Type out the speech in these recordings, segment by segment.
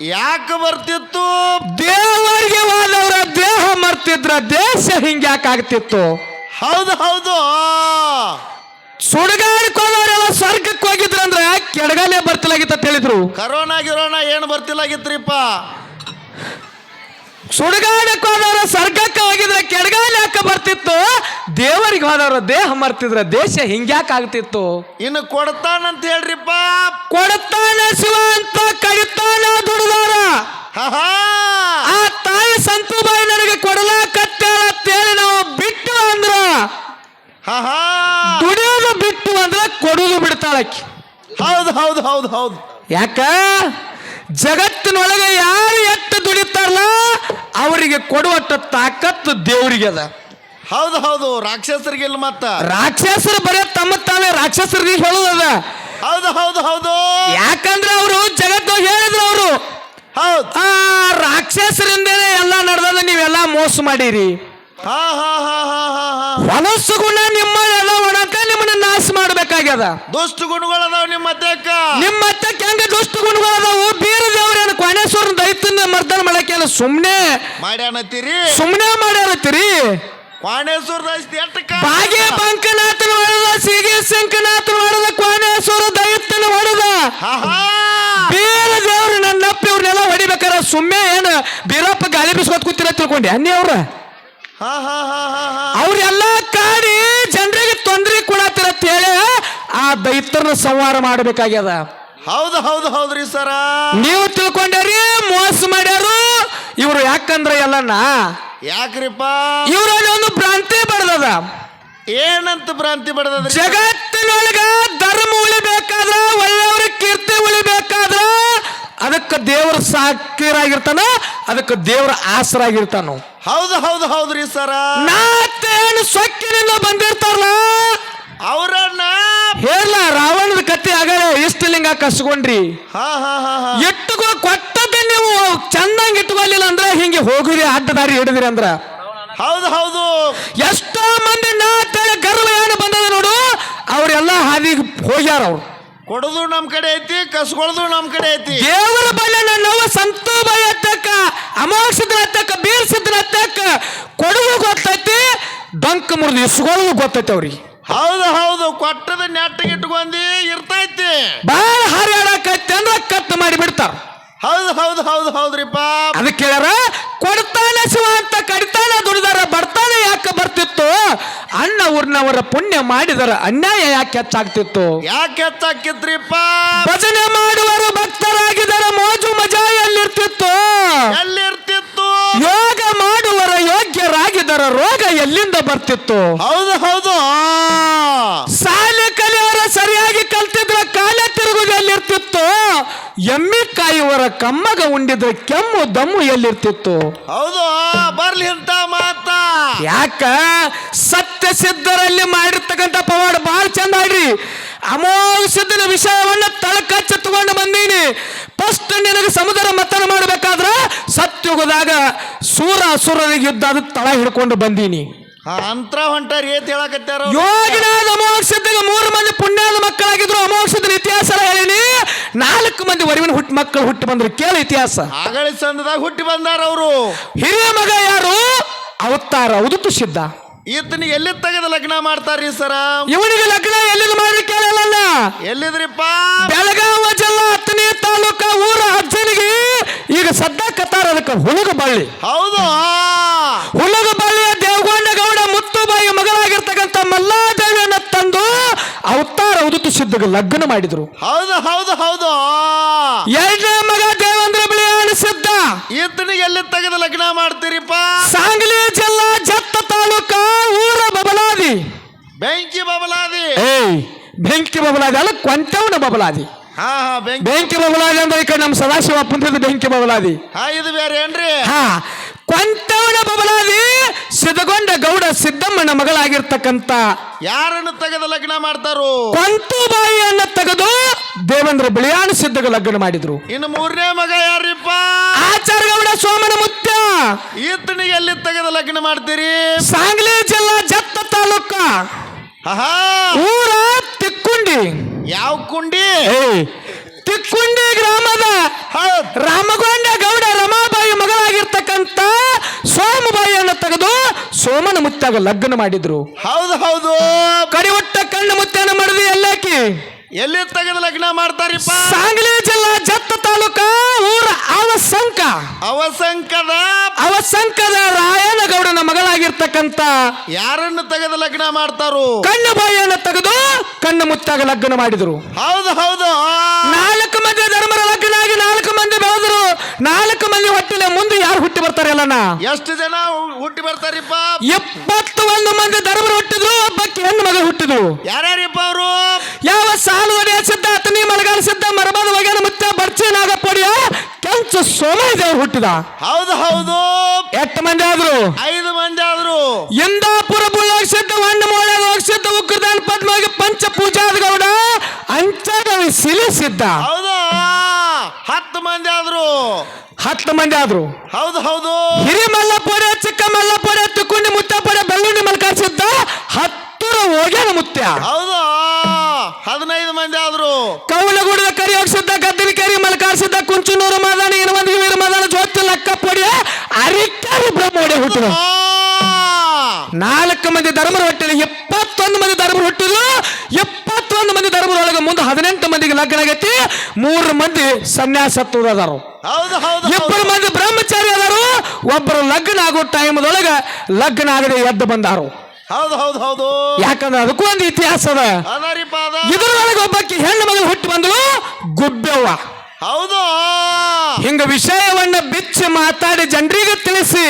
ಯಾಕೆ ಬರ್ತಿತ್ತು? ದೇವರಿಗೆ ಹೋದವರ ದೇಹ ಮರ್ತಿದ್ರ ದೇಶ ಆಗ್ತಿತ್ತು? ಹೌದು ಹೌದು. ಸುಡುಗಾಡಕ್ಕೆ ಹೋದವರೆಲ್ಲ ಸ್ವರ್ಗಕ್ಕೆ ಹೋಗಿದ್ರು ಕೆಡಗಾಲೆ ಬರ್ತಿಲಾಗಿತ್ತ ಹೇಳಿದ್ರು. ಕರೋನಾ ಗಿರೋನಾ ಏನು ಬರ್ತಿಲ್ಲಾಗಿತ್ರಿಪ್ಪ? ಸುಡುಗಾಡಕ್ಕೆ ಹೋದವರ ಸ್ವರ್ಗಕ್ಕೆ ಹೋಗಿದ್ರೆ ಹೋದವ್ರ ದೇಹ ಮರ್ತಿದ್ರೆ ದೇಶ ಹಿಂಗ್ಯಾಕ್ ಆಗ್ತಿತ್ತು? ಇನ್ನು ಕೊಡ್ತಾನಂತ ಹೇಳ್ರಿಪ್ಪ. ಕೊಡ್ತಾನೆ ಶಿವ ಅಂತ ಕಡಿತಾನ ದುಡಿದಾರ ಹಾ ಆ ತಾಯಿ ಸಂತುಬಾಯಿ ನನಗೆ ಕೊಡಲಾಕತ್ತಾಳ ಅಂತೇಳಿ ನಾವು ಬಿಟ್ಟು ಅಂದ್ರ ಹಾ ದುಡಿಯೋದು ಬಿಟ್ಟು ಅಂದ್ರೆ ಕೊಡುದು ಬಿಡ್ತಾಳಕ್ಕೆ ಹೌದು ಹೌದು ಹೌದು ಹೌದು. ಯಾಕ? ಜಗತ್ತಿನೊಳಗೆ ಯಾರು ಎತ್ತು ದುಡಿತಾರಲ್ಲ ಅವರಿಗೆ ಕೊಡುವಷ್ಟು ತಾಕತ್ತು ದೇವರಿಗೆ ಅದ ಹೌದು ಹೌದು. ರಾಕ್ಷಸರಿಗೆಲ್ಲ ಮತ್ತ. ರಾಕ್ಷಸರು ಬರೇ ತಮ್ಮ ತಾನೇ ರಾಕ್ಷಸರಿಗೆ ಹೇಳುದದ. ಹೌದು ಹೌದು ಹೌದು. ಯಾಕಂದ್ರೆ ಅವರು ಜಗತ್ತು ಹೇಳಿದ್ರು ಅವರು. ಹೌದು. ಆ ರಾಕ್ಷಸರಿಂದ ಎಲ್ಲ ನಡೆದ ನೀವೆಲ್ಲ ಮೋಸ ಮಾಡಿರಿ. ಹಾ ಹಾ ಹಾ ಹಾ ಹಾ ಹಾ. ಹೊಲಸು ಗುಣ ನಿಮ್ಮನ್ನೆಲ್ಲ ಒಣಕ ನಿಮ್ಮನ್ನ ನಾಶ ಮಾಡಬೇಕಾಗ್ಯದ. ದುಷ್ಟ ಗುಣಗಳದಾವ ನಿಮ್ಮ ಅತ್ತೆಕ್ಕ ನಿಮ್ಮ ಹೆಂಗ ದುಷ್ಟ ಗುಣಗಳದಾವು? ಬೀರ ದೇವ್ರೇನು ಕೋಣೇಶ್ವರನ ದೈತನ ಮರ್ದನ ಮಾಡಕ್ಕೆ ಸುಮ್ಮನೆ ಮಾಡ್ಯಾನತ್ತೀರಿ? ಸುಮ್ಮನೆ ಮಾಡ್ಯಾರತ್ತೀರಿ ಕ್ವಾಣೇಶ್ವರ ದೈಸ್ತಿ ಎಟ್ಟಕ್ಕ? ಬಾಗೆ ಬಂಕನಾಥನ ಹೊಡೆದ ಸಿಗಿ ಶಂಕನಾಥನ ಹೊಡೆದ ಕ್ವಾಣೇಶ್ವರ ದೈತ್ಯನ ಹೊಡೆದ. ಬೇರೆ ದೇವ್ರು ನನ್ನ ಅಪ್ಪ ಇವ್ರನ್ನೆಲ್ಲ ಹೊಡಿಬೇಕಾರ ಸುಮ್ಮನೆ ಏನು ಬೀರಪ್ಪ ಗಾಳಿ ಬಿಸ್ಕೊತ್ ಕೂತಿರ ತಿಳ್ಕೊಂಡೆ. ಅನ್ನಿ ಅವ್ರ. ಅವ್ರೆಲ್ಲ ಕಾಡಿ ಜನರಿಗೆ ತೊಂದರೆ ಕೊಡತ್ತಿರ ಹೇಳಿ ಆ ದೈತ್ಯರನ್ನ ಸಂಹಾರ ಮಾಡಬೇಕಾಗ್ಯದ. ಹೌದು ಹೌದು ಹೌದ್ರಿ ಸರ. ನೀವು ತಿಳ್ಕೊಂಡ್ರಿ ಮೋಸ ಮಾಡ್ಯಾರು. ಇವರು ಯಾಕಂದ್ರೆ ಎಲ್ಲನ ಯಾಕ್ರಿಪ್ಪ? ಇವರಲ್ಲಿ ಒಂದು ಭ್ರಾಂತಿ ಬಡ್ದದ. ಏನಂತ ಭ್ರಾಂತಿ ಬಡದದ? ಜಗತ್ತಿನೊಳಗ ಧರ್ಮ ಉಳಿಬೇಕಾದ್ರ ಒಳ್ಳೆಯವ್ರ ಕೀರ್ತಿ ಉಳಿಬೇಕಾದ್ರ ಅದಕ್ಕೆ ದೇವ್ರ ಸಾಕಿರಾಗಿರ್ತಾನ ಅದಕ್ಕೆ ದೇವ್ರ ಆಸರಾಗಿರ್ತಾನು. ಹೌದು ಹೌದು ಹೌದ್ರಿ ಸರ. ನಾತೇನು ಸೊಕ್ಕಿನಿಂದ ಬಂದಿರ್ತಾರಲ್ಲ? ಅವರನ್ನ ಹೇಳ ರಾವಣದ ಕತ್ತಿ ಆಗಲೇ ಇಷ್ಟಲಿಂಗ ಕಸ್ಕೊಂಡ್ರಿ. ಹಾ ಹಾ ನೀವು ಚೆನ್ನಾಗಿ ಇಟ್ಕೊಲಿಲ್ಲ ಅಂದ್ರೆ ಹಿಂಗೆ ಹೋಗಿರಿ ಅಡ್ಡ ದಾರಿ ಹಿಡಿದ್ರಿ ಅಂದ್ರ. ಹೌದು ಹೌದು. ಎಷ್ಟೋ ಮಂದಿ ನಾತೇಳ ಗರ್ವ ಏನು ಬಂದದ ನೋಡು ಅವರೆಲ್ಲ ಹಾದಿಗೆ ಹೋಗ್ಯಾರ ಅವ್ರು. ಕೊಡದು ನಮ್ ಕಡೆ ಐತಿ ಕಸ್ಕೊಳ್ಳೋದು ನಮ್ ಕಡೆ ಐತಿ. ದೇವರ ಬಲ್ಲ ನಾವು ಸಂತೋ ಬಯ ಹತ್ತಕ್ಕ ಅಮಾವಾಸ್ಯದ್ರ ಹತ್ತಕ್ಕ ಬೀರ್ಸಿದ್ರ ಹತ್ತಕ್ಕ ಕೊಡುವು ಗೊತ್ತೈತಿ ಡಂಕ್ ಮುರಿದು ಇಸ್ಕೊಳ್ಳೋದು ಗೊತ್ತೈತಿ ಅವ್ರಿಗೆ. ಹೌದು ಹೌದು. ಕೊಟ್ಟದ ನೆಟ್ಟಿಗೆ ಇಟ್ಕೊಂಡಿ ಇರ್ತೈತಿ. ಬಾಳ ಹಾರಾಡಕತ್ತೆ ಅಂದ್ರೆ ಕಟ್ ಮಾಡಿ ಬಿಡ್ತಾರ ಹೌದು ಹೌದು ಹೌದು ಹೌದ್ರಿಪ್ಪ. ಅದಕ್ಕೆ ಹೇಳ್ಯಾರ ಕೊಡ್ತಾನ ಶಿವ ಅಂತ ಕಡಿತಾನ ದುಡಿದಾರ ಬರ್ತಾನೆ ಯಾಕೆ ಬರ್ತಿತ್ತು? ಅಣ್ಣ ಊರ್ನವರ ಪುಣ್ಯ ಮಾಡಿದರ ಅನ್ಯಾಯ ಯಾಕೆ ಹೆಚ್ಚಾಗ್ತಿತ್ತು? ಯಾಕೆ ಹೆಚ್ಚಾಕಿತ್ರಿಪ್ಪ ಭಜನೆ ಮಾಡುವರು ಭಕ್ತರಾಗಿದರ ಮೋಜು ಮಜಾ ಎಲ್ಲಿರ್ತಿತ್ತು? ಎಲ್ಲಿರ್ತಿತ್ತು? ಯೋಗ ಮಾಡುವರ ಯೋಗ್ಯರಾಗಿದರ ರೋಗ ಎಲ್ಲಿಂದ ಬರ್ತಿತ್ತು? ಹೌದು ಹೌದು. ಶಾಲೆ ಕಲಿಯವರ ಸರಿಯಾಗಿ ಕಲ್ತಿದ್ರೆ ಕಾಲ ತಿರುಗುದು ಎಲ್ಲಿರ್ತಿತ್ತು? ಎಮ್ಮೆ ಕಾಯುವರ ಕಮ್ಮಗ ಉಂಡಿದ್ರೆ ಕೆಮ್ಮು ದಮ್ಮು ಎಲ್ಲಿರ್ತಿತ್ತು? ಹೌದು ಬರ್ಲಿ ಅಂತ ಮಾತ. ಯಾಕ? ಸತ್ಯ ಸಿದ್ಧರಲ್ಲಿ ಮಾಡಿರ್ತಕ್ಕಂಥ ಪವಾಡ ಬಹಳ ಚಂದ ಆಡ್ರಿ. ಅಮೋಘ ಸಿದ್ಧನ ವಿಷಯವನ್ನ ತಳಕಚ್ಚ ತಗೊಂಡು ಬಂದೀನಿ. ಫಸ್ಟ್ ನಿನಗೆ ಸಮುದ್ರ ಮತನ ಮಾಡಬೇಕಾದ್ರ ಸತ್ಯುಗದಾಗ ಸೂರ ಅಸುರರಿಗೆ ಯುದ್ಧ ಅದು ತಳ ಹಿಡ್ಕೊಂಡು ಬಂದೀನಿ. ಅಂತ್ರ ಹೊಂಟಾರ ಏತ್ ಹೇಳಕತ್ತಾರ ಅವ್ರು? ಯೋಗಿನಾದ ಮೂರು ಮಂದಿ ಪುಣ್ಯದ ಮಕ್ಕಳಾಗಿದ್ರು. ಅಮೋಕ್ಷದ ಇತಿಹಾಸ ಹೇಳಿನಿ. ನಾಲ್ಕು ಮಂದಿ ವರಿವಿನ ಹುಟ್ಟಿ ಮಕ್ಕಳು ಹುಟ್ಟಿ ಬಂದ್ರು. ಕೇಳು ಇತಿಹಾಸ. ಆಗಳಿ ಸಂದದಾಗ ಹುಟ್ಟಿ ಬಂದಾರ ಅವರು. ಹಿರಿಯ ಮಗ ಯಾರು? ಅವತಾರ. ಉದುತು ಸಿದ್ಧ. ಈತನ ಎಲ್ಲಿ ತೆಗೆದ ಲಗ್ನ ಮಾಡ್ತಾರ್ರಿ ಸರ? ಇವನಿಗೆ ಲಗ್ನ ಎಲ್ಲಿಂದ ಮಾಡಿ ಕೇಳಲ್ಲ ಎಲ್ಲಿದ್ರಿಪ್ಪ? ಬೆಳಗಾವ ಜಿಲ್ಲಾ ಹತ್ತನೇ ತಾಲೂಕ ಊರ ಅಜ್ಜನಿಗೆ ಈಗ ಸದ್ದ ಕತ್ತಾರ ಅದಕ್ಕೆ ಹುಲಗ ಬಳ್ಳಿ. ಹೌದು ಹುಲಗ ಬಳ್ಳಿಯ ದೇವಗೊಂಡ ಗೌಡ ಮುತ್ತುಬಾಯಿ ಮಗಳಾಗಿರ್ತಕ್ಕಂಥ ಮಲ್ಲಾದೇವಿಯನ್ನ ತಂದು ಅವತಾರ ಉದುತು ಲಗ್ನ ಮಾಡಿದ್ರು. ಹೌದು ಹೌದು ಹೌದು. ಎರಡನೇ ಮಗ ದೇವೇಂದ್ರ ಬಿಳಿ ಅನಿಸಿದ್ದ. ಈತನಿಗೆ ಎಲ್ಲಿ ತೆಗೆದು ಲಗ್ನ ಮಾಡ್ತೀರಿಪ್ಪ? ಸಾಂಗ್ಲಿ ಜಿಲ್ಲಾ ಜತ್ತ ತಾಲೂಕ ಊರ ಬಬಲಾದಿ. ಬೆಂಕಿ ಬಬಲಾದಿ. ಏಯ್ ಬೆಂಕಿ ಬಬಲಾದಿ ಅಲ್ಲ ಕೊಂತವನ ಬಬಲಾದಿ. ಹಾ ಹಾ ಬೆಂಕಿ. ಬೆಂಕಿ ಬಬಲಾದಿ ಅಂದ್ರೆ ಈ ಕಡೆ ನಮ್ಮ ಸದಾಶಿವ ಪುಂತ್ರದ ಬೆಂಕಿ ಬಬಲಾದಿ. ಹಾ ಇದು ಬೇರೆ ಏನ್ರಿ? ಹಾ ಕೊಂತವನ ಬಬಲಾದಿ ಸಿದ್ಧಗೊಂಡ ಗೌಡ ಸಿದ್ದಮ್ಮನ ಮಗಳಾಗಿರ್ತಕ್ಕಂತ. ಯಾರನ್ನು ತೆಗೆದು ಲಗ್ನ ಮಾಡ್ತಾರು? ಕೊಂತುಬಾಯಿಯನ್ನ ತೆಗೆದು ದೇವೇಂದ್ರ ಬಿಳಿಯಾಣ ಸಿದ್ಧಗ ಲಗ್ನ ಮಾಡಿದ್ರು. ಇನ್ನು ಮೂರನೇ ಮಗ ಯಾರಿಪ್ಪ? ಆಚಾರ ಗೌಡ ಸೋಮನ ಮುತ್ಯ. ಈತನ ಎಲ್ಲಿ ತೆಗೆದು ಲಗ್ನ ಮಾಡ್ತೀರಿ? ಸಾಂಗ್ಲಿ ಜಿಲ್ಲಾ ಜತ್ತ ತಾಲೂಕ. ಊರ ತಿಕ್ಕುಂಡಿ. ಯಾವ ಕುಂಡಿ? ತಿಕ್ಕುಂಡಿ ಗ್ರಾಮದ ರಾಮಗೊಂಡ ಗೌಡ ರಮಾಬಾಯಿ ಮಗಳಾಗಿರ್ತಕ್ಕಂಥ ಸೋಮಬಾಯಿಯನ್ನು ತೆಗೆದು ಸೋಮನ ಮುತ್ತಾಗ ಲಗ್ನ ಮಾಡಿದ್ರು. ಹೌದು ಹೌದು. ಕಡಿವಟ್ಟ ಕಣ್ಣು ಮುತ್ತನ ಮಾಡಿದ್ವಿ ಎಲ್ಲಾಕಿ? ಎಲ್ಲಿ ತೆಗೆದು ಲಗ್ನ ಮಾಡ್ತಾರಿ ಸಾಂಗ್ಲಿ ಜಿಲ್ಲಾ ಜತ್ತ ತಾಲೂಕ ಊರ ಅವಸಂಕ. ಅವಸಂಕದ. ಅವಸಂಕದ ರಾಯನಗೌಡನ ಮಗಳಾಗಿರ್ತಕ್ಕಂತ ಯಾರನ್ನು ತೆಗೆದು ಲಗ್ನ ಮಾಡ್ತಾರು? ಕಣ್ಣು ಬಾಯಿಯನ್ನು ತೆಗೆದು ಕಣ್ಣು ಮುತ್ತಾಗ ಲಗ್ನ ಮಾಡಿದ್ರು. ಹೌದು ಹೌದು. ನಾಲ್ಕು ಮಂದಿ ಧರ್ಮರ ಲಗ್ನ ಆಗಿ ನಾಲ್ಕು ಮಂದಿ ಬೆಳೆದ್ರು ನಾಲ್ಕು ಮಂದಿ ಹೊಟ್ಟಿಲೆ ಮುಂದೆ ಯಾರು ಹುಟ್ಟಿ ಬರ್ತಾರೆ ಅಲ್ಲಣ್ಣ? ಎಷ್ಟು ಜನ ಹುಟ್ಟಿ ಬರ್ತಾರಿಪ್ಪ? ಎಪ್ಪತ್ತು ಒಂದು ಮಂದಿ ಧರ್ಮರು ಹುಟ್ಟಿದ್ರು ಒಬ್ಬಕ್ಕೆ ಹೆಣ್ಣು ಮಗ ಹುಟ್ಟಿದ್ರು ಯಾರ್ಯಾರಿಪ್ಪ ಅವರು? ಯಾವ ಸಾಲು ಒಡೆಯ ಸಿದ್ಧ ಅತನಿ ಮಲಗಾಲ ಸಿದ್ಧ ಮರಬಾದ ಒಗೆನ ಮುತ್ತ ಬರ್ಚಿ ನಾಗಪ್ಪಡಿಯ ಕೆಂಚ ಸೋಮದೇವ್ ಹುಟ್ಟಿದ. ಹೌದು ಹೌದು. ಎಷ್ಟು ಮಂದಿ ಆದ್ರು? ಐದು ಮಂದಿ ಆದ್ರು. ಇಂದಾಪುರ ಬುಳ್ಳಾಗ ಸಿದ್ಧ ಹಣ್ಣು ಮೋಳೆ ಹೋಗಿ ಸಿದ್ಧ ಉಗ್ರದಾನ ಪದ್ಮಗೆ ಪಂಚ ಪೂಜಾದ ಗೌಡ ಅಂಚಾಗವಿ ಸಿಲಿ ಸಿದ್ಧ. ಹೌದು? ಹತ್ತು ಮಂದಿ ಆದ್ರು. ಹತ್ತು ಮಂದಿ ಆದ್ರು. ಹೌದು ಹೌದು. ಹಿರಿ ಮಲ್ಲಪುರ ಚಿಕ್ಕ ಮಲ್ಲಪುರ ತುಕುಂಡಿ ಮುತ್ತಪುರ ಬೆಳ್ಳುಂಡಿ ಮಲ್ಕಾಸಿದ್ದ ಹತ್ತರ ಹೋಗ್ಯಾನ ಮುತ್ಯ ಹೌದು ಹದಿನೈದು ಮಂದಿ ಆದ್ರು. ಕೌಲಗೂಡದ ಕರಿ ಹೋಗ್ಸಿದ್ದ ಗದ್ದಲಿ ಕರಿ ಮಲ್ಕಾಸಿದ್ದ ಕುಂಚನೂರು ಏನು ಮಂದಿ ವೀರ ಮದಾನ ಜೋತಿ ಲಕ್ಕ ಪಡಿಯ ಅರಿಕಾರಿ ಬ್ರಹ್ಮೋಡಿ ಹುಟ್ಟಿದ ನಾಲ್ಕು ಮಂದಿ ಧರ್ಮರು ಹುಟ್ಟಿದ ಎಪ್ಪತ್ತೊಂದು ಮಂದಿ ಧರ್ಮರು ಹುಟ್ಟಿದ್ರು ಎಪ್ಪತ್ತೊಂದು ಮಂದಿ ಧರ್ಮದೊಳಗೆ ಮುಂದೆ ಹದಿನೆಂಟು ಮಂದಿಗೆ ಲಗ್ನ ಆಗೈತಿ ಮೂರು ಮಂದಿ ಸನ್ಯಾಸತ್ವ ಅದಾರು. ಹೌದು ಹೌದು ಇಬ್ಬರು ಮಂದಿ ಬ್ರಹ್ಮಚಾರಿ ಅದಾರು ಒಬ್ಬರು ಲಗ್ನ ಆಗೋ ಟೈಮ್ದೊಳಗೆ ಲಗ್ನ ಆಗದೆ ಎದ್ದು ಬಂದಾರು. ಹೌದು ಹೌದು ಹೌದು. ಯಾಕಂದ್ರೆ ಅದಕ್ಕೂ ಒಂದು ಇತಿಹಾಸ ಅದ. ಇದರೊಳಗೆ ಒಬ್ಬಾಕಿ ಹೆಣ್ಣು ಮಗಳು ಹುಟ್ಟಿ ಬಂದಳು ಗುಬ್ಬೆವ್ವ. ಹೌದು. ಹಿಂಗ ವಿಷಯವನ್ನ ಬಿಚ್ಚಿ ಮಾತಾಡಿ ಜನರಿಗೆ ತಿಳಿಸಿ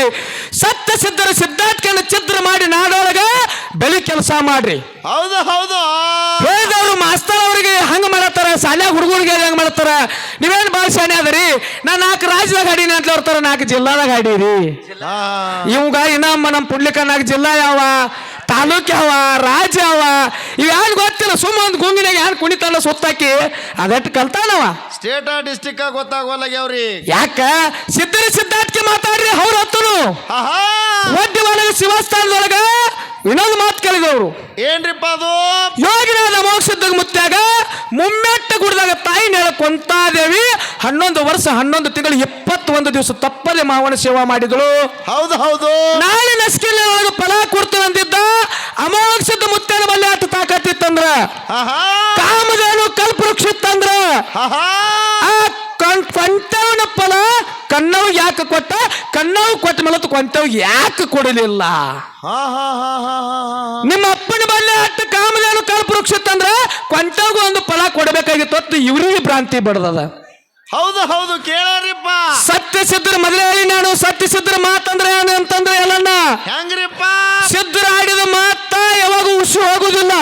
ಸತ್ಯ ಸಿದ್ಧರ ಸಿದ್ಧಾರ್ಥನ ಚಿತ್ರ ಮಾಡಿ ನಾಡೊಳಗ ಬೆಳಿ ಕೆಲಸ ಮಾಡ್ರಿ. ಹೌದು ಹೌದು. ಮಾಸ್ತರ್ ಅವರಿಗೆ ಹಂಗ ಮಾಡತ್ತಾರ? ಶಾಲ್ಯಾಗ ಹುಡುಗರಿಗೆ ಹಂಗೆ ಮಾಡತ್ತಾರ? ನೀವೇನು ಭಾಳ ಶಾಣೆ ಅದರಿ? ನಾ ನಾಲ್ಕು ರಾಜ್ಯದಾಗ ಹಾಡೀನಿ ಅಂತ ಹೇಳ್ತಾರ ನಾಲ್ಕು ಜಿಲ್ಲಾದಾಗ ಹಾಡೀರಿ ಇವಾಗ ಇನ್ನಮ್ಮ ನಮ್ಮ ಪುಡ್ಲಿಕ ನಾಲ್ಕು ಜಿಲ್ಲಾ ಯಾವ? ತಾಲೂಕ್ ಯಾವ? ರಾಜ್ಯ ಯಾವ? ಇವ್ಯಾನ್ ಗೊತ್ತಿಲ್ಲ ಸುಮ್ಮ ಒಂದು ಗುಂಗಿನಾಗ ಯಾರು ಕುಣಿತಾಳ ಸುತ್ತಾಕಿ ಅದಟ್ಟು ಕಲ್ತಾನವ. State district ಗೊತ್ತಾಗೋಲ್ಲಾಗ್ಯಾವ್ರಿ. ಯಾಕ? ಸಿದ್ಧರ ಸಿದ್ಧಾರ್ಥಕ್ಕೆ ಮಾತಾಡ್ರಿ ಅವ್ರ ಹತ್ತನು. ಒಡ್ಡಿ ಒಳಗೆ ಶಿವಸ್ಥಾನದೊಳಗ ಇನ್ನೊಂದು ಮಾತು ಕೇಳಿದವರು. ಏನ್ರಿಪ್ಪ ಅದು? ಯೋಗಿನಾದ ಮೋಕ್ಷದ ಮುತ್ಯಾಗ ಮುಮ್ಮೆಟ್ಟ ಗುಡ್ದಾಗ ತಾಯಿ ನೇಳ ದೇವಿ ಹನ್ನೊಂದು ವರ್ಷ ಹನ್ನೊಂದು ತಿಂಗಳು ಇಪ್ಪತ್ತೊಂದು ದಿವಸ ತಪ್ಪದೆ ಮಾವನ ಸೇವಾ ಮಾಡಿದಳು. ಹೌದು ಹೌದು. ನಾಳೆ ನಸ್ಕಿಲ್ಲ ಒಳಗೆ ಫಲ ಕೊಡ್ತೇನೆ ಅಂದಿದ್ದ ಅಮೋಕ್ಷದ ಮುತ್ತೇನ ಬಲ್ಲಿ ಆಟ ತಾಕತ್ತಿತ್ತಂದ್ರ. ಕಾಮದೇನು ಕಲ್ಪವೃಕ್ಷ ಇತ್ತಂದ್ರ ಆ ಕಣ್ ಕೊಂತವನ ಫಲ ಕನ್ನವ್ ಯಾಕೆ ಕೊಟ್ಟ? ಕಣ್ಣವ್ ಕೊಟ್ಟ ಮೇಲೆ ಕೊಂತವ್ ಯಾಕೆ ಕೊಡಲಿಲ್ಲ? ನಿಮ್ಮ ಅಪ್ಪನ ಬಲ್ಲೆ ಅಟ್ಟು ಕಾಮಧೇನು ಕಲ್ಪವೃಕ್ಷ ಇತ್ತಂದ್ರ ಕೊಂತವ್ಗೂ ಒಂದು ಫಲ ಕೊಡಬೇಕಾಗಿತ್ತು ಇವ್ರಿಗೆ ಭ್ರಾಂತಿ ಬಡ್ದದ. ಹೌದು ಹೌದು ಕೇಳಾರಿಪ್ಪ. ಸತ್ಯ ಸಿದ್ಧರ ಮೊದಲೇ ಹೇಳಿ ನಾನು ಸತ್ಯ ಸಿದ್ಧರ ಮಾತಂದ್ರೆ ಏನು ಅಂತಂದ್ರೆ ಎಲ್ಲಣ್ಣ ಹೆಂಗ್ರಿಪ್ಪ? ಸಿದ್ಧರ ಆಡಿದ ಮಾತ ಯಾವಾಗ ಉಸಿ ಹೋಗುದಿಲ್ಲ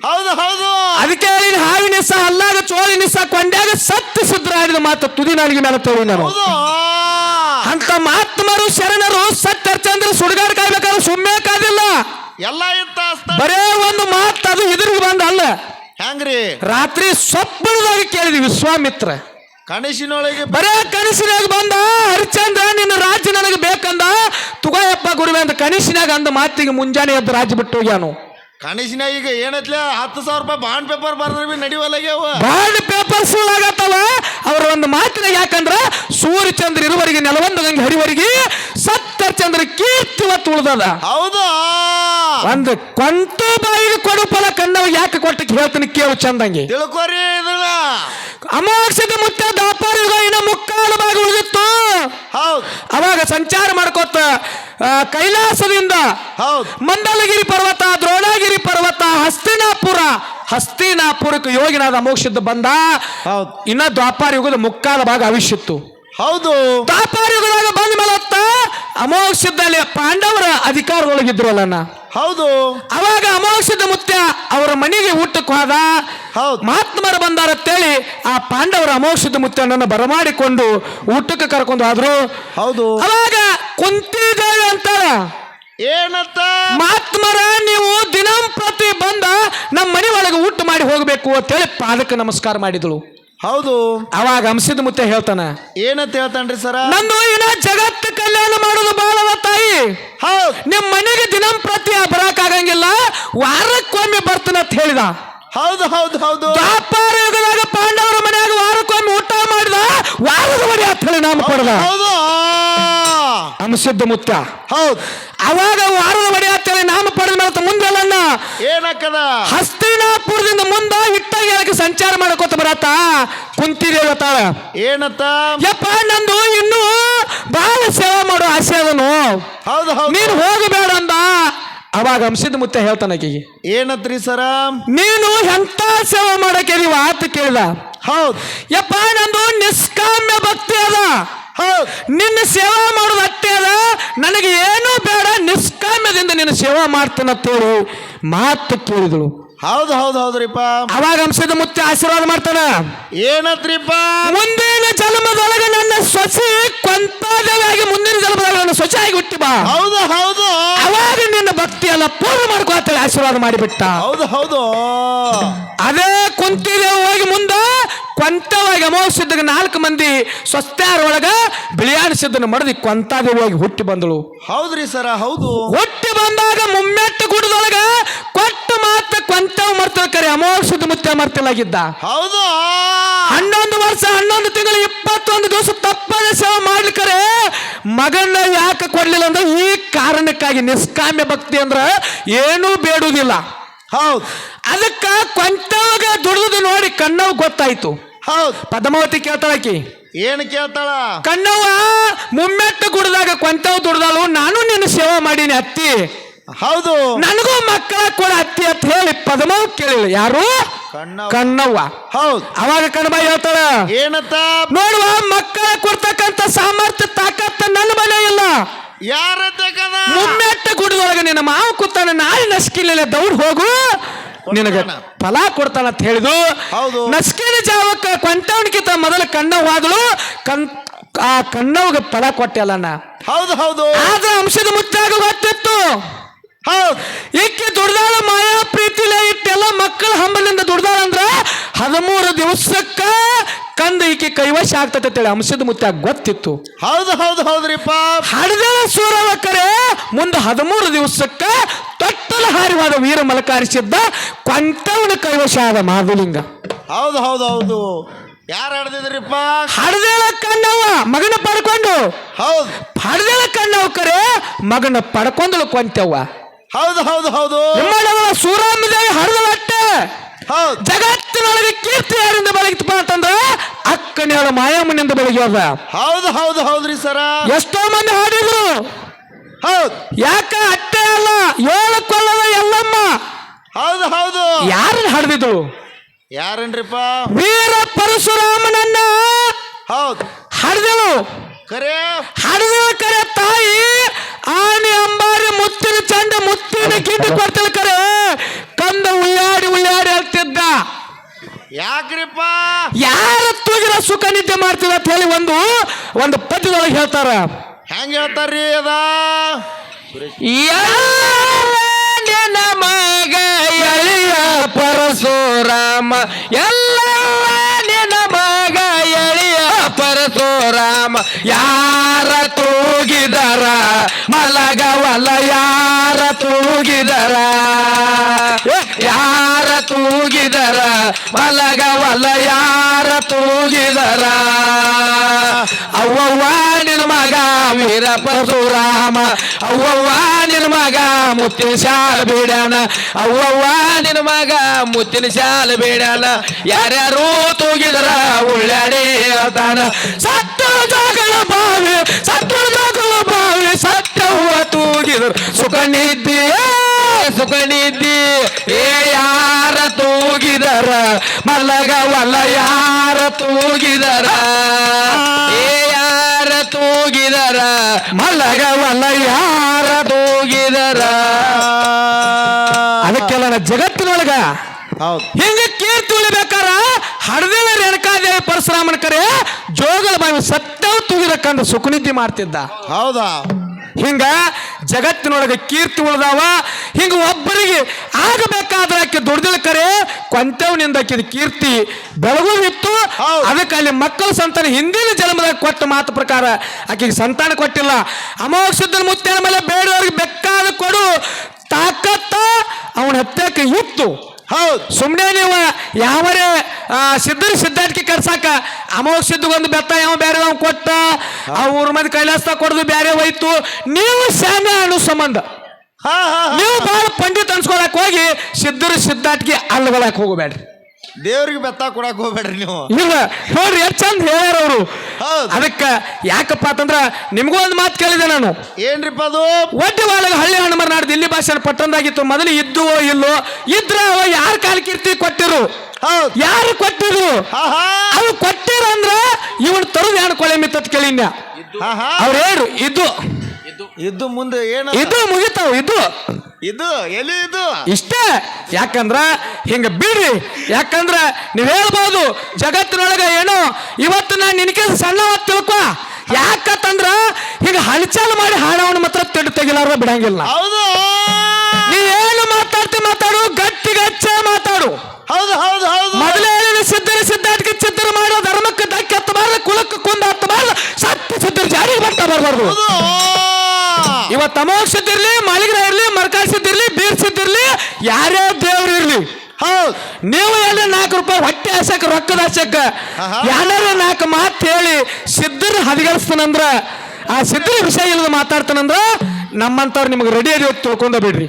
ಹೌದು ಹೌದು. ಅದಕ್ಕೆ ಹಾವಿನ ಸಹ ಅಲ್ಲಾಗ ಚೋಳಿ ನಿಸ್ಸ ಕೊಂಡ್ಯಾಗ ಸತ್ತು ಸಿದ್ಧರ ಆಡಿದ ಮಾತು ತುದಿ ನಾಲಿಗೆ ಮೇಲೆ ತೋರಿ ನಾನು. ಹೌದು. ಅಂತ ಮಹಾತ್ಮರು ಶರಣರು ಸತ್ತ ಚಂದ್ರ ಸುಡುಗಾಡ್ ಕಾಯ್ಬೇಕಾದ್ರೆ ಸುಮ್ಮನೆ ಕಾದಿಲ್ಲ. ಎಲ್ಲ ಇತ್ತ ಬರೇ ಒಂದು ಮಾತು ಅದು ಎದುರಿಗೆ ಬಂದ ಅಲ್ಲ ಹೆಂಗ್ರಿ? ರಾತ್ರಿ ಸ್ವಪ್ನದಾಗ ಕೇಳಿದ್ವಿ ವಿಶ್ವಾಮಿತ್ರ ಕನಸಿನೊಳಗೆ ಬರೇ ಕನಸಿನಾಗ ಬಂದ ಹರಿಚಂದ್ರ ನಿನ್ನ ರಾಜ್ಯ ನನಗೆ ಬೇಕಂದ ತುಗಯಪ್ಪ ಗುರುವೆ ಅಂತ ಕನಸಿನಾಗ ಅಂದ ಮಾತಿಗೆ ಮುಂಜಾನೆ ಎದ್ದು ರಾಜ್ಯ ಬಿಟ್ಟು ಹೋಗ್ಯಾನು. ಕನಸಿನಾಗ ಈಗ ಏನೈತ್ಲೆ? ಹತ್ತು ಸಾವಿರ ರೂಪಾಯಿ ಬಾಂಡ್ ಪೇಪರ್ ಬರ್ದ್ರೆ ಬಿ ನಡಿವಲ್ಲಾಗ್ಯಾವ. ಬಾಂಡ್ ಪೇಪರ್ ಸುಳ್ಳಾಗತ್ತವ. ಅವರ ಒಂದು ಮಾತಿನ ಯಾಕಂದ್ರ ಸೂರ್ಯಚಂದ್ರ ಇರುವರಿಗೆ ನೆಲವೊಂದು ಗಂಗೆ ಹರಿವರಿಗೆ ಸತ್ತರ್ ಚಂದ್ರ ಕೀರ್ತಿ ಇವತ್ತು ಉಳ್ದದ. ಹೌದು? ಒಂದು ಕೊಂತು ಬಾಯಿಗೆ ಕೊಡು ಫಲ ಕಣ್ಣವ ಯಾಕೆ ಕೊಟ್ಟಕ್ಕೆ ಹೇಳ್ತೀನಿ ಕೇಳು ಚಂದಂಗೆ. ತಿಳ್ಕೊರಿ ಇದನ್ನ. ಅಮೋಕ್ಷದ ಮುತ್ತ ದಾಪಾರ ಇನ್ನ ಮುಕ್ಕಾಲು ಭಾಗ ಉಳಿದಿತ್ತು. ಹೌದು. ಅವಾಗ ಸಂಚಾರ ಮಾಡ್ಕೋತ ಕೈಲಾಸದಿಂದ ಮಂಡಲಗಿರಿ ಪರ್ವತ ದ್ರೋಣಗಿರಿ ಪರ್ವತ ಹಸ್ತಿನಾಪುರ ಹಸ್ತಿನಾಪುರಕ್ಕೆ ಯೋಗಿನಾದ ಮೋಕ್ಷದ ಬಂದ. ಇನ್ನ ದ್ವಾಪಾರ ಯುಗದ ಮುಕ್ಕಾಲ ಭಾಗ ಅವಿಷ್ಯಿತ್ತು ಹೌದು. ದ್ವಾಪಾರ ಯುಗದಾಗ ಬಂದ ಮಲತ್ತ ಅಮೋಕ್ಷದಲ್ಲಿ ಪಾಂಡವರ ಅಧಿಕಾರದೊಳಗಿದ್ರಲ್ಲಣ್ಣ ಹೌದು. ಅವಾಗ ಅಮೋಕ್ಷದ ಮುತ್ಯ ಅವರ ಮನೆಗೆ ಊಟಕ್ಕೆ ಹೋದ. ಹೌದು. ಮಹಾತ್ಮರು ಬಂದಾರ ಅಂತೇಳಿ ಆ ಪಾಂಡವರ ಅಮೋಕ್ಷದ ಮುತ್ಯನನ್ನು ಬರಮಾಡಿಕೊಂಡು ಊಟಕ್ಕೆ ಕರ್ಕೊಂಡು ಆದ್ರು ಹೌದು. ಅವಾಗ ಕುಂತಿದ್ದೇವೆ ಅಂತಾರ. ಏನತ್ತ? ಮಹಾತ್ಮರ ನೀವು ದಿನಂಪ್ರತಿ ಬಂದ ನಮ್ಮ ಮನೆ ಒಳಗೆ ಊಟ ಮಾಡಿ ಹೋಗಬೇಕು ಅಂತೇಳಿ ಪಾದಕ್ಕೆ ನಮಸ್ಕಾರ ಮಾಡಿದಳು. ಹೌದು. ಅವಾಗ ಹಂಸಿದ ಮುತ್ತೆ ಹೇಳ್ತಾನ ಏನಂತ ಹೇಳ್ತಾನ್ರಿ ಸರ? ನಂದು ಏನ ಜಗತ್ತು ಕಲ್ಯಾಣ ಮಾಡೋದು ಬಾಳವ ತಾಯಿ. ಹೌದು. ನಿಮ್ಮ ಮನೆಗೆ ದಿನಂಪ್ರತಿ ಬರಕ್ ಆಗಂಗಿಲ್ಲ ವಾರಕ್ಕೊಮ್ಮೆ ಬರ್ತಾನೆ ಅಂತ ಹೇಳಿದ. ಹೌದು ಹೌದು ಹೌದು. ದ್ವಾಪಾರ ಯುಗದಾಗ ಪಾಂಡವರ ಮನೆಯಾಗ ವಾರಕ್ಕೊಮ್ಮೆ ಊಟ ಮಾಡಿದ ವಾರದ ಮನೆ ಅಂತ ಹೇಳಿ ನಾಮ ಪಡೆದ ಹೌದು. ಅಂಶದ ಮುತ್ತ ಹೌದು. ಅವಾಗ ವಾರದ ಒಡೆ ಆಗ್ತಾರೆ ನಾಮ ಪಡೆದ ಮೇಲೆ ಮುಂದೆಲ್ಲ ಏನಕ್ಕದ? ಹಸ್ತಿನಾಪುರದಿಂದ ಮುಂದ ಇಟ್ಟಾಗಿ ಸಂಚಾರ ಮಾಡ್ಕೋತ ಬರತ್ತ. ಕುಂತಿದೇವ ತಾಳ ಏನತ್ತ? ಯಪ್ಪ ನಂದು ಇನ್ನು ಬಹಳ ಸೇವೆ ಮಾಡೋ ಆಸೆ ಅದನು. ಹೌದು ಹೌದು. ನೀನು ಹೋಗಬೇಡ ಅಂದ. ಅವಾಗ ಹಂಸಿದ ಮುತ್ತ ಹೇಳ್ತಾನ ಆಕೆಗೆ. ಏನತ್ರಿ ಸರ? ನೀನು ಎಂತ ಸೇವೆ ಮಾಡಕ್ಕೆ ನೀವು ಆತ ಕೇಳಿದ. ಹೌದು. ಯಪ್ಪ ನಂದು ನಿಷ್ಕಾಮ್ಯ ಭಕ್ತಿ ಅದ. ನಿನ್ನ ಸೇವಾ ಮಾಡೋದು ಅಷ್ಟೇ ಅದ. ನನಗೆ ಏನೂ ಬೇಡ ನಿಷ್ಕಾಮ್ಯದಿಂದ ನಿನ್ನ ಸೇವಾ ಮಾಡ್ತಾನಂತೇಳಿ ಮಾತು ಕೇಳಿದಳು. ಹೌದು ಹೌದು ಹೌದ್ರಿಪ್ಪ ಅವಾಗ ಅಂಶದ ಮುತ್ತೆ ಆಶೀರ್ವಾದ ಮಾಡ್ತಾನ. ಏನತ್ರಿಪ್ಪ? ಮುಂದಿನ ಜನ್ಮದೊಳಗೆ ನನ್ನ ಸೊಸಿ ಕೊಂತಾದವಾಗಿ ಮುಂದಿನ ಜನ್ಮದೊಳಗೆ ನನ್ನ ಸೊಸಿ ಆಗಿ ಹುಟ್ಟಿ ಬಾ. ಹೌದು ಹೌದು. ಅವಾಗ ನಿನ್ನ ಭಕ್ತಿ ಎಲ್ಲ ಪೂರ್ಣ ಮಾಡ್ಕೊಳ್ತಾಳೆ ಆಶೀರ್ವಾದ ಮಾಡಿಬಿಟ್ಟ. ಹೌದು ಹೌದು. ಅದೇ ಕುಂತಿದೆ ಹೋಗಿ ಮುಂದ. ಕೊಂತವಾಗಿ ಅಮೋಸಿದ್ದಾಗ ನಾಲ್ಕು ಮಂದಿ ಸ್ವಸ್ಥಾರ ಒಳಗ ಬಿಳಿಯಾಣ ಸಿದ್ದನ ಮಡದಿ ಕೊಂತಾದೇವಿ ಹೋಗಿ ಹುಟ್ಟಿ ಬಂದಳು. ಹೌದ್ರಿ ಸರ ಹೌದು. ಹುಟ್ಟಿ ಬಂದಾಗ ಮುಮ್ಮೆಟ್ಟು ಗುಡದೊಳಗ ಕೊಟ್ಟು ಮಾತ್ರ ಕೊಂತವ್ ಮರ್ತಳ ಕರೆ ಅಮೋಘ ಸಿದ್ಧ ಮುತ್ತೆ ಮರ್ತಲಾಗಿದ್ದ. ಹೌದು. ಹನ್ನೊಂದು ವರ್ಷ ಹನ್ನೊಂದು ತಿಂಗಳು ಇಪ್ಪತ್ತೊಂದು ದಿವಸ ತಪ್ಪದ ಸೇವೆ ಮಾಡ್ಲಿಕ್ಕರೆ ಮಗನ ಯಾಕೆ ಕೊಡ್ಲಿಲ್ಲ ಅಂದ್ರೆ ಈ ಕಾರಣಕ್ಕಾಗಿ ನಿಷ್ಕಾಮ್ಯ ಭಕ್ತಿ ಅಂದ್ರೆ ಏನೂ ಬೇಡುವುದಿಲ್ಲ. ಹೌದು. ಅದಕ್ಕ ಕೊಂತವಾಗ ದುಡಿದು ನೋಡಿ ಕಣ್ಣವ್ ಗೊತ್ತಾಯ್ತು. ಹೌದು. ಪದ್ಮಾವತಿ ಕೇಳ್ತಾಳಕಿ ಏನು ಕೇಳ್ತಾಳ? ಕಣ್ಣವ್ವ ಮುಮ್ಮೆಟ್ಟು ಗುಡ್ದಾಗ ಕೊಂತವ್ ದುಡ್ದಾಳು ನಾನು ನಿನ್ನ ಸೇವೆ ಮಾಡೀನಿ ಅತ್ತಿ. ಹೌದು. ನನಗೂ ಮಕ್ಕಳ ಕೂಡ ಅತ್ತಿ ಅಂತ ಹೇಳಿ ಪದ್ಮವ್ ಕೇಳಿಲ್ಲ. ಯಾರು? ಕಣ್ಣ ಕಣ್ಣವ್ವ. ಹೌದು. ಅವಾಗ ಕಣ್ಮ ಹೇಳ್ತಾಳ ಏನತ್ತ? ನೋಡುವ ಮಕ್ಕಳ ಕೊಡ್ತಕ್ಕಂತ ಸಾಮರ್ಥ್ಯ ತಾಕತ್ತ ನನ್ನ ಮನೆ ಇಲ್ಲ. ಯಾರತ್ತ ಕದ ಮುಮ್ಮೆಟ್ಟ ಗುಡ್ದೊಳಗೆ ನಿನ್ನ ಮಾವ ಕೂತಾನ ನಾಳೆ ನಸ್ಕಿಲ್ಲ ದೌಡ್ ಹೋಗು. ನಿನಗೆ ಫಲ ಕೊಡ್ತಾನ ಅಂತ ಹೇಳಿದು ಹೌದು. ನಸ್ಕಿನ ಜಾವಕ್ಕ ಕೊಂಟವನಿಗಿಂತ ಮೊದಲ ಕಣ್ಣವ್ ಹೋದಳು ಕಣ್ ಆ ಕಣ್ಣವ್ಗೆ ಫಲ ಕೊಟ್ಟೆಲ್ಲಣ್ಣ ಹೌದು ಹೌದು. ಆದ್ರೆ ಅಂಶದ ಮುಚ್ಚಾಗ ಗೊತ್ತಿತ್ತು. ಹೌದು. ಈಕೆ ದುಡ್ದಾಳ ಮಾಯಾ ಪ್ರೀತಿಲೆ ಇಟ್ಟೆಲ್ಲ ಮಕ್ಕಳ ಹಂಬಲಿಂದ ದುಡ್ದಾಳ ಅಂದ್ರ ಹದಿಮೂರು ದಿವಸಕ್ಕ ಕಂದ ಈಕೆ ಕೈವಶ ಆಗ್ತತೆ ಅಂತೇಳಿ ಅಂಶದ ಮುತ್ತ ಗೊತ್ತಿತ್ತು. ಹೌದು ಹೌದು ಹೌದ್ರಿಪ್ಪ ಹಡದಳ ಸೂರವ ಕರೆ ಮುಂದೆ ಹದಿಮೂರು ದಿವಸಕ್ಕೆ ತೊಟ್ಟಲ ಹಾರಿವಾದ ವೀರ ಮಲಕಾರಿಸಿದ್ದ ಕೊಂಟವನ ಕೈವಶ ಆದ ಮಾಧುಲಿಂಗ ಹೌದು ಹೌದು ಹೌದು. ಯಾರು ಹಡ್ದಿದ್ರಿಪ್ಪ ಹಡದೇಳ ಕಣ್ಣವ ಮಗನ ಪಡ್ಕೊಂಡು. ಹೌದು. ಹಡದೇಳ ಕಣ್ಣವ ಕರೆ ಮಗನ ಪಡ್ಕೊಂಡಳು ಕೊಂತೆವ್ವ ಹೌದು ಹೌದು ಹೌದು. ಮಾಡವ ಸೂರಾಮದೇವಿ ಹಡದಳ ಅಟ್ಟೆ ಹೌದು. ಜಗತ್ತಿನೊಳಗೆ ಕೀರ್ತಿ ಅಂತಂದ್ರ ಮಾಯಮ್ಮನಿಂದ ಬೆಳಗ್ಯದ ಹೌದು ಹೌದು ಹೌದ್ರಿ ಸರ. ಎಷ್ಟೋ ಮಂದಿ ಹಾಡಿದ್ರು. ಹೌದು. ಯಾಕ ಅಟ್ಟೆ ಅಲ್ಲ ಏಳು ಕೊಲ್ಲದ ಎಲ್ಲಮ್ಮ ಹೌದು ಹೌದು. ಯಾರನ್ನ ಹಾಡಿದ್ರು ಯಾರನ್ರಿಪ್ಪ? ವೀರ ಪರಶುರಾಮನನ್ನ. ಹೌದು. ಹಡ್ದಳು ಕರೆ. ಹಾಡಿದ್ರು ಕರೆ ತಾಯಿ. ಆನೆ ಅಂಬಾರಿ ಮುತ್ತಿನ ಚಂಡ ಮುತ್ತಿನ ಕಿಂಡಿ ಕೊಡ್ತಾಳೆ ಕರೆ. ಕಂದ ಉಳ್ಳಾಡಿ ಉಳ್ಳಾಡಿ ಹೇಳ್ತಿದ್ದ. ಯಾಕ್ರಿಪ್ಪ? ಯಾರ ತೂಗಿರ ಸುಖ ನಿದ್ದೆ ಮಾಡ್ತೀರ ಅಂತ ಹೇಳಿ ಒಂದು ಒಂದು ಪದ್ಯದೊಳಗೆ ಹೇಳ್ತಾರ. ಹೆಂಗ ಹೇಳ್ತಾರ್ರಿ ಅದ? ಮಗ ಎಳೆಯ ಪರಶುರಾಮ. ಎಲ್ಲ ನಿನ್ನ ಮಗ ಎಳೆಯ ಪರಶುರಾಮ. ಯಾರ ತೂಗಿದರ? ಮಲಗವಲ್ಲ ಯಾರ ತೂಗಿದರ? ಯಾರ ತೂಗಿದರ? ಮಲಗವಲ ವಲಯಾರ ತೂಗಿದರ. ಅವ್ವವ್ವ ನಿನ್ನ ಮಗ ವೀರ ಪರಶುರಾಮ ಅವ್ವವ್ವ ನಿನ್ನ ಮಗ ಮುತ್ತಿನ ಶಾಲ ಬೇಡಣ ಅವ್ವವ್ವ ನಿನ್ನ ಮಗ ಮುತ್ತಿನ ಶಾಲ ಬೇಡಣ ಯಾರ್ಯಾರು ತೂಗಿದರ ಉಳ್ಳಾಡಿ ಹೇಳ್ತಾನ. ಸತ್ತ ಜಗಳ ಬಾವಿ ಸತ್ತ ಜಗಳ ಬಾವಿ ಸತ್ತವ್ವ ತೂಗಿದರು. ಸುಖ ನಿದ್ದಿ ಸುಖ ನಿದ್ದಿ, ಏ ಯಾರ ತೂಗಿದರ ಮಲಗವಲ್ಲ ಯಾರ ತೂಗಿದರ? ಏಯಾರ ಯಾರ ತೂಗಿದರ? ಮಲ್ಲಗವಲ್ಲಯಾರ ತೂಗಿದರ? ಅದಕ್ಕೆಲ್ಲ ನಾ ಜಗತ್ತಿನೊಳಗ ಹೌದು. ಹಿಂಗ ಕೀರ್ತಿ ಉಳಿಬೇಕಾರ? ಹಡದಿನ ರೇಣುಕಾದೇವಿ ಪರಶುರಾಮನ ಕರೆ ಜೋಗಲ ಬಾವಿ ಸತ್ಯವ ತೂಗಿದ ಸುಖನಿದ್ದಿ ಮಾಡ್ತಿದ್ದ. ಹೌದಾ? ಹಿಂಗ ಜಗತ್ತಿನೊಳಗೆ ಕೀರ್ತಿ ಉಳಿದಾವ ಹಿಂಗ ಒಬ್ಬರಿಗೆ ಆಗಬೇಕಾದ್ರೆ ಆಕೆ ದುಡ್ದಿನ ಕರೆ ಕೊಂತೆವನಿಂದ ಆಕಿದ ಕೀರ್ತಿ ಬೆಳಗು ಇತ್ತು. ಅದಕ್ಕೆ ಅಲ್ಲಿ ಮಕ್ಕಳು ಸಂತಾನ ಹಿಂದಿನ ಜನ್ಮದಾಗ ಕೊಟ್ಟ ಮಾತು ಪ್ರಕಾರ ಆಕೆಗೆ ಸಂತಾನ ಕೊಟ್ಟಿಲ್ಲ. ಅಮೋಕ್ಷದ ಮುತ್ತಿನ ಮೇಲೆ ಬೇಡವರಿಗೆ ಬೇಕಾದ ಕೊಡು ತಾಕತ್ತ ಅವನ ಹತ್ಯಕ್ಕೆ ಇತ್ತು. ಹೌದು. ಸುಮ್ಮನೆ ನೀವು ಯಾವರೇ ಸಿದ್ಧರು ಸಿದ್ಧಾಟಿಕೆ ಕರ್ಸಾಕ ಅಮೋಘ ಸಿದ್ಧಗೊಂದು ಬೆತ್ತ ಯಾವ ಬೇರೆ ಕೊಟ್ಟ ಆ ಊರ್ ಮಂದಿ ಕೈಲಾಸ ಕೊಡೋದು ಬೇರೆ ಹೋಯ್ತು. ನೀವು ಶಾನೆ ಅನ್ನೋ ಸಂಬಂಧ. ನೀವು ಬಹಳ ಪಂಡಿತ್ ಅನ್ಸ್ಕೊಳಕ್ ಹೋಗಿ ಸಿದ್ಧರು ಸಿದ್ಧಾಟ್ಗೆ ಅಲ್ಲಗಳಕ್ ಹೋಗಬೇಡ್ರಿ. ದೇವ್ರಿಗೆ ಬೆತ್ತ ಕೊಡಕ್ ಹೋಗ್ಬೇಡ್ರಿ ನೀವು. ಇಲ್ಲ ನೋಡ್ರಿ ಎಷ್ಟು ಚಂದ ಹೇಳ್ಯಾರ ಅವರು. ಅದಕ್ಕ ಯಾಕಪ್ಪ ಅಂತಂದ್ರ ನಿಮ್ಗೂ ಒಂದು ಮಾತು ಕೇಳಿದೆ ನಾನು. ಏನ್ರಿಪ್ಪ ಅದು? ಒಡ್ಡಿ ಒಳಗೆ ಹಳ್ಳಿ ಮರನಾಡ ದಿಲ್ಲಿ ಭಾಷೆ ಪಟ್ಟಣದಾಗಿತ್ತು ಮೊದಲು ಇದ್ದುವೋ ಇಲ್ಲೋ ಇದ್ರ ಅವ ಯಾರ ಕಾಲ ಕೀರ್ತಿ ಕೊಟ್ಟಿರು? ಯಾರು ಕೊಟ್ಟಿರು? ಅವ್ರು ಅವು ಕೊಟ್ಟಿರ ಅಂದ್ರ ಇವನ್ ತರುದ್ ಯಾರು ಕೊಳೆ ಮಿತ್ತತ್ ಕೇಳಿನ್ಯ ಹಾ ಹಾ. ಇದ್ದು ಇದು ಇದ್ದು ಮುಂದೆ ಏನು ಇದು ಮುಗಿತಾವ ಇದು ಇದು ಎಲ್ಲಿ ಇದು ಇಷ್ಟೇ. ಯಾಕಂದ್ರ ಹಿಂಗ ಬಿಡ್ರಿ. ಯಾಕಂದ್ರ ನೀವ್ ಹೇಳ್ಬೋದು ಜಗತ್ತಿನೊಳಗ ಏನು ಇವತ್ತು ನಾನು ನಿನಗೆ ಸಣ್ಣ ತಿಳ್ಕೊ. ಯಾಕಂದ್ರ ಹಿಂಗ ಹಲ್ಚಲ್ ಮಾಡಿ ಹಾಡವನ ಮಾತ್ರ ತೆಡು ತೆಗಿಲಾರ ಬಿಡಂಗಿಲ್ಲ ಹೌದು. ನೀ ಏನು ಮಾತಾಡ್ತಿ ಮಾತಾಡು ಗಟ್ಟಿ ಗಚ್ಚ ಮಾತಾಡು. ಹೌದು ಹೌದು ಹೌದು. ಮೊದಲೇ ಹೇಳಿದ ಸಿದ್ಧರ ಸಿದ್ಧಾರ್ಥಕ್ಕೆ ಚಿತ್ರ ಮಾಡೋ ಧರ್ಮಕ್ಕೆ ಧಕ್ಕೆ ಹತ್ತಬಾರ್ದು ಕುಲಕ್ಕೆ ಕುಂದ ಹತ್ತಬಾರ್ದು ಸತ್ತ ಸಿದ್ಧರ ಜಾರಿಗೆ ಬರ್ತಾ ಬರಬಾರ್ದು ಹೌದು. ಇವತ್ತು ಅಮೋಘ ಸಿದ್ದಿರ್ಲಿ ಮಾಲಿಗ್ರ ಇರ್ಲಿ ಮರ್ಕಾಳ್ ಬೀರ್ಸಿದ್ದಿರ್ಲಿ ಬೀರ್ ಸಿದ್ದಿರ್ಲಿ ಯಾರೇ ದೇವ್ರು ಇರ್ಲಿ. ಹೌದು. ನೀವು ಎಲ್ಲ ನಾಲ್ಕು ರೂಪಾಯಿ ಹೊಟ್ಟೆ ಹಸಕ್ ರೊಕ್ಕದ ಆಹಾ. ಯಾರು ನಾಲ್ಕು ಮಾತು ಹೇಳಿ ಸಿದ್ಧರ ಹದಿಗಳಿಸ್ತಾನಂದ್ರ ಆ ಸಿದ್ಧರ ವಿಷಯ ಇಲ್ಲದ ಮಾತಾಡ್ತಾನಂದ್ರ ನಮ್ಮಂತವ್ರು ನಿಮಗೆ ರೆಡಿ ಅದಿ ತಿಳ್ಕೊಂಡ ಬಿಡ್ರಿ.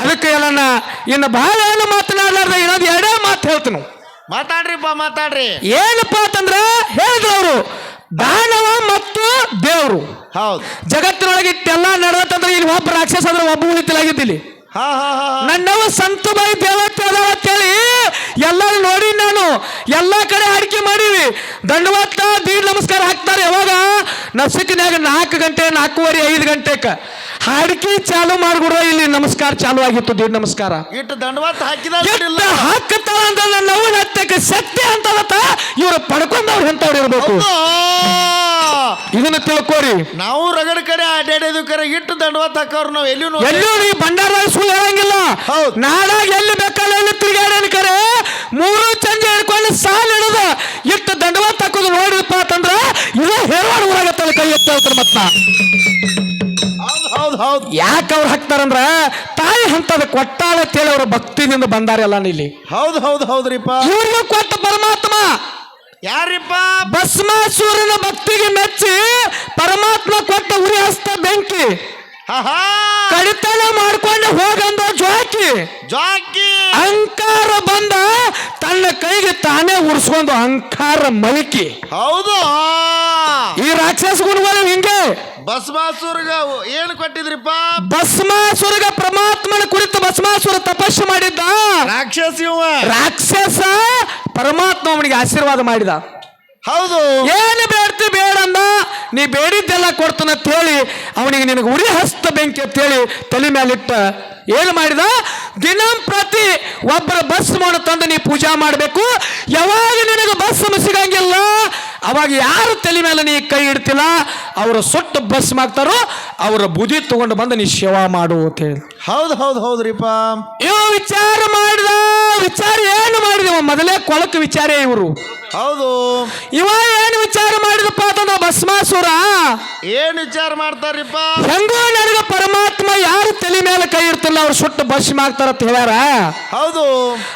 ಅದಕ್ಕೆ ಎಲ್ಲ ಇನ್ನು ಬಹಳ ಏನು ಮಾತನಾಡಲಾರ್ದ ಇನ್ನೊಂದು ಎರಡೇ ಮಾತು ಹೇಳ್ತೀನಿ. ಮಾತಾಡ್ರಿಪ್ಪ ಮಾತಾಡ್ರಿ. ಏನಪ್ಪ ಅಂತಂದ್ರ ಹೇಳಿದ್ರು ಅವರು. ದಾನವ ಮತ್ತು ದೇವರು. ಹೌದು. ಜಗತ್ತಿನೊಳಗೆ ಇಟ್ಟೆಲ್ಲ ನಡೆದಂದ್ರೆ ಇಲ್ಲಿ ಒಬ್ಬ ರಾಕ್ಷಸ ಅಂದ್ರೆ ಒಬ್ಬ ಉಳಿತಿಲಾಗಿದ್ದಿಲ್ಲಿ ಹಾ ಹಾ ಹಾ ಹಾ. ನನ್ನವ ಸಂತುಬಾಯಿ ದೇವತೆ ಅದಾವ ಅಂತೇಳಿ ಎಲ್ಲರೂ ನೋಡಿ ನಾನು ಎಲ್ಲ ಕಡೆ ಅಡಿಕೆ ಮಾಡಿವಿ. ದಂಡವತ್ತ ದೀಡ್ ನಮಸ್ಕಾರ ಹಾಕ್ತಾರೆ ಯಾವಾಗ? ನಸಿಕಿನಾಗ ನಾಲ್ಕು ಗಂಟೆ ನಾಲ್ಕೂವರೆ ಐದು ಗಂಟೆಕ. ಹಾಡಿಕೆ ಚಾಲು ಮಾಡ್ಬಿಡುವ ಇಲ್ಲಿ ನಮಸ್ಕಾರ ಚಾಲು ಆಗಿತ್ತು ದೇವ್ ನಮಸ್ಕಾರ. ಇಟ್ಟು ದಂಡವಾತ ಹಾಕಿದ ಎಲ್ಲ ಹಾಕತ್ತಾಳ ಅಂತ ನನ್ನ ಅವ್ವನ ಹತ್ತಕ್ಕೆ ಸತ್ಯ ಅಂತ ಇವರು ಪಡ್ಕೊಂಡವ್ರು ಎಂತವ್ರು ಇರ್ಬೇಕು? ಇದನ್ನ ತಿಳ್ಕೋರಿ. ನಾವು ರಗಡ ಕಡೆ ಅಡ್ಡಾಡಿದ್ವಿ ಕರೆ ಇಟ್ಟು ದಂಡವಾತ ಹಾಕವ್ರು ನಾವು ಎಲ್ಲಿ ಎಲ್ಲೂ ಈ ಬಂಡಾರ ಸುಳ್ಳು ಹೇಳಂಗಿಲ್ಲ. ಹೌದ್. ನಾಡಾಗ ಎಲ್ಲಿ ಬೇಕಲ್ಲ ಎಲ್ಲಿ ತಿರುಗಾಡನ್ ಕರೆ ಮೂರು ಚಂಜೆ ಹಿಡ್ಕೊಂಡು ಸಾಲ ಹಿಡಿದ ಇಟ್ಟು ದಂಡವಾತ ಹಾಕೋದು ನೋಡಿದಪ್ಪ ಅಂತಂದ್ರ ಇದು ಹೇರವಾಡ ಊರಾಗತ್ತಲ್ಲ ಕೈ ಎತ್ತ ಮತ್ತ ಹೌದ್ ಹೌದು. ಯಾಕೆ ಅವ್ರು ಹಾಕ್ತಾರಂದ್ರ? ತಾಯಿ ಹಂತದ ಕೊಟ್ಟಾಳ ಅಂತೇಳಿ ಅವ್ರ ಭಕ್ತಿದಿಂದ ಬಂದಾರೆಲ್ಲ ಇಲ್ಲಿ. ಹೌದು ಹೌದು ಹೌದ್ರಿಪ್ಪ. ಇವ್ರನ್ನ ಕೊಟ್ಟ ಪರಮಾತ್ಮ. ಯಾರಿಪ್ಪ? ಭಸ್ಮಾಸೂರನ ಭಕ್ತಿಗೆ ಮೆಚ್ಚಿ ಪರಮಾತ್ಮ ಕೊಟ್ಟ ಉರಿ ಹಸ್ತ ಬೆಂಕಿ. ಆಹಾ ಕಡಿತನ ಮಾಡ್ಕೊಂಡು ಹೋಗಂದ ಜ್ವಾಕಿ. ಜಾಕಿ ಅಹಂಕಾರ ಬಂದ ತನ್ನ ಕೈಗೆ ತಾನೇ ಉರ್ಸ್ಕೊಂಡು ಅಹಂಕಾರ ಮಲಕಿ. ಹೌದು. ಈ ರಾಕ್ಷಸ ಗುಣಗಳು ಹಿಂಗೆ. ಭಸ್ಮಾಸುರ್ಗ ಏನು ಕೊಟ್ಟಿದ್ರಿಪ್ಪ? ಭಸ್ಮಾಸುರಗ ಪರಮಾತ್ಮನ ಕುರಿತು ಭಸ್ಮಾಸುರ ತಪಸ್ಸು ಮಾಡಿದ್ದ? ರಾಕ್ಷಸ ಇವ ರಾಕ್ಷಸ ಪರಮಾತ್ಮ ಅವನಿಗೆ ಆಶೀರ್ವಾದ ಮಾಡಿದ. ಹೌದು. ಏನು ಬೇಡ್ತಿ ಬೇಡಂದ? ನೀ ಬೇಡಿದ್ದೆಲ್ಲ ಕೊಡ್ತಾನ ಅಂತ ಹೇಳಿ ಅವನಿಗೆ ನಿನಗೆ ಉರಿ ಹಸ್ತ ಬೆಂಕಿ ಅಂತ ಹೇಳಿ ತಲೆ ಮೇಲಿಟ್ಟ ಏನು ಮಾಡಿದ? ದಿನಂಪ್ರತಿ ಒಬ್ಬರ ಬಸ್ ಮಾಡು ತಂದು ನೀ ಪೂಜಾ ಮಾಡಬೇಕು. ಯಾವಾಗ ನಿನಗೆ ಬಸ್ ಸಿಗಂಗಿಲ್ಲ ಅವಾಗ ಯಾರು ತಲೆ ಮೇಲೆ ನೀ ಕೈ ಇಡ್ತಿಲ್ಲ ಅವರು ಸೊಟ್ಟು ಬಸ್ ಮಾಡ್ತಾರೋ ಅವರ ಬುದ್ಧಿ ತಗೊಂಡು ಬಂದು ನೀ ಸೇವಾ ಮಾಡು ಅಂತ ಹೇಳಿ. ಹೌದು ಹೌದು ಹೌದ್ರಿಪ್ಪ. ಇವ ವಿಚಾರ ಮಾಡಿದ ವಿಚಾರ ಏನು ಮಾಡಿದ ಮೊದಲೇ ಕೊಳಕು ವಿಚಾರ ಇವರು. ಹೌದು. ಇವ ಏನು ವಿಚಾರ ಮಾಡಿದಪ್ಪ ಅಂತಂದ್ರೆ ಭಸ್ಮಾಸುರ ಏನ್ ವಿಚಾರ ಮಾಡ್ತಾರಿಪ್ಪ ಹೆಂಗೋ ನನಗ ಪರಮಾತ್ಮ ಯಾರು ತಲೆ ಮೇಲೆ ಕೈ ಇರ್ತಿಲ್ಲ ಅವ್ರು ಸುಟ್ಟು ಭಸ್ಮ ಆಗ್ತಾರ ಅಂತ ಹೇಳ್ಯಾರ. ಹೌದು.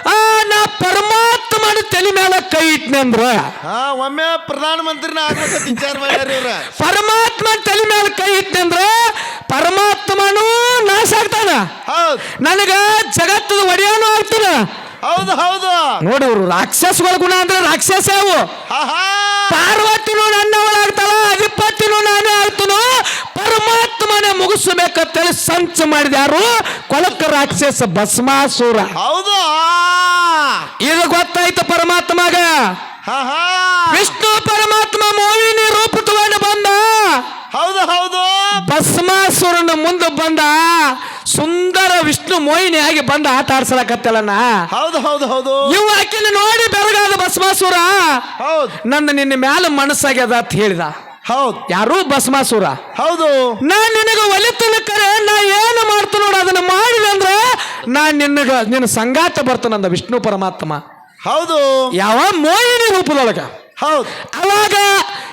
ಆ ನಾ ಪರಮಾತ್ಮನ ತಲೆ ಮೇಲೆ ಕೈ ಇಟ್ನೆ ಅಂದ್ರ. ಹಾ ಒಮ್ಮೆ ಪ್ರಧಾನ ಮಂತ್ರಿನ ಆಗ್ಬೇಕಂತ ವಿಚಾರ ಮಾಡ್ಯಾರ ಇವ್ರ. ಪರಮಾತ್ಮ ತಲೆ ಮೇಲೆ ಕೈ ಇಟ್ನೆ ಅಂದ್ರ ಪರಮಾತ್ಮನು ನಾಶ ಆಗ್ತಾನ. ಹೌದ್. ನನಗ ಜಗತ್ತದ ಒಡೆಯೋನು ಆಗ್ತಾನ. ಹೌದು ಹೌದು. ನೋಡಿ ಇವ್ರು ರಾಕ್ಷಸಗಳ ಗುಣ ಅಂದ್ರೆ ರಾಕ್ಷಸ ಅವು. ಹಾ ಹಾ ಪಾರ್ವತಿನೂ ನನ್ನವಳಾಗ್ತಾಳ ಅಧಿಪತಿನೂ ನಾನೇ ಆಗ್ತನು ಪರಮಾತ್ಮನೇ ಮುಗಿಸಬೇಕಂತೇಳಿ ಸಂಚು ಮಾಡಿದ ಯಾರು? ಕೊಳಕ ರಾಕ್ಷಸ ಭಸ್ಮಾಸುರ. ಹೌದು. ಇದು ಗೊತ್ತಾಯ್ತು ಪರಮಾತ್ಮಗ. ವಿಷ್ಣು ಪರಮಾತ್ಮ ಮೋಹಿನಿ ರೂಪ ತಗೊಂಡು ಬಂದ ಹೌದು ಹೌದು ಭಸ್ಮಾಸುರನ ಮುಂದೆ ಬಂದ ವಿಷ್ಣು ಮೋಹಿನಿ ಆಗಿ ಬಂದ ಆಟ ಆಡ್ಸಲಕತ್ತಲನ ಹೌದು ಹೌದು ಹೌದು. ಇವ್ ಆಕಿನ ನೋಡಿ ಬೆರಗಾದ ಬಸವಾಸುರ ಹೌದು. ನನ್ನ ನಿನ್ನ ಮ್ಯಾಲ ಮನಸ್ಸಾಗ್ಯದ ಅಂತ ಹೇಳಿದ. ಹೌದು. ಯಾರು ಭಸ್ಮಾಸುರ? ಹೌದು. ನಾ ನಿನಗ ಒಲಿತನ ಕರೆ ನಾ ಏನು ಮಾಡ್ತು ನೋಡ ಅದನ್ನ ಮಾಡಿದೆ ಅಂದ್ರೆ ನಾ ನಿನ್ನಗ ನಿನ್ನ ಸಂಗಾತ ಬರ್ತಾನಂದ ವಿಷ್ಣು ಪರಮಾತ್ಮ. ಹೌದು. ಯಾವ ಮೋಹಿನಿ ರೂಪದೊಳಗ. ಹೌದು. ಅವಾಗ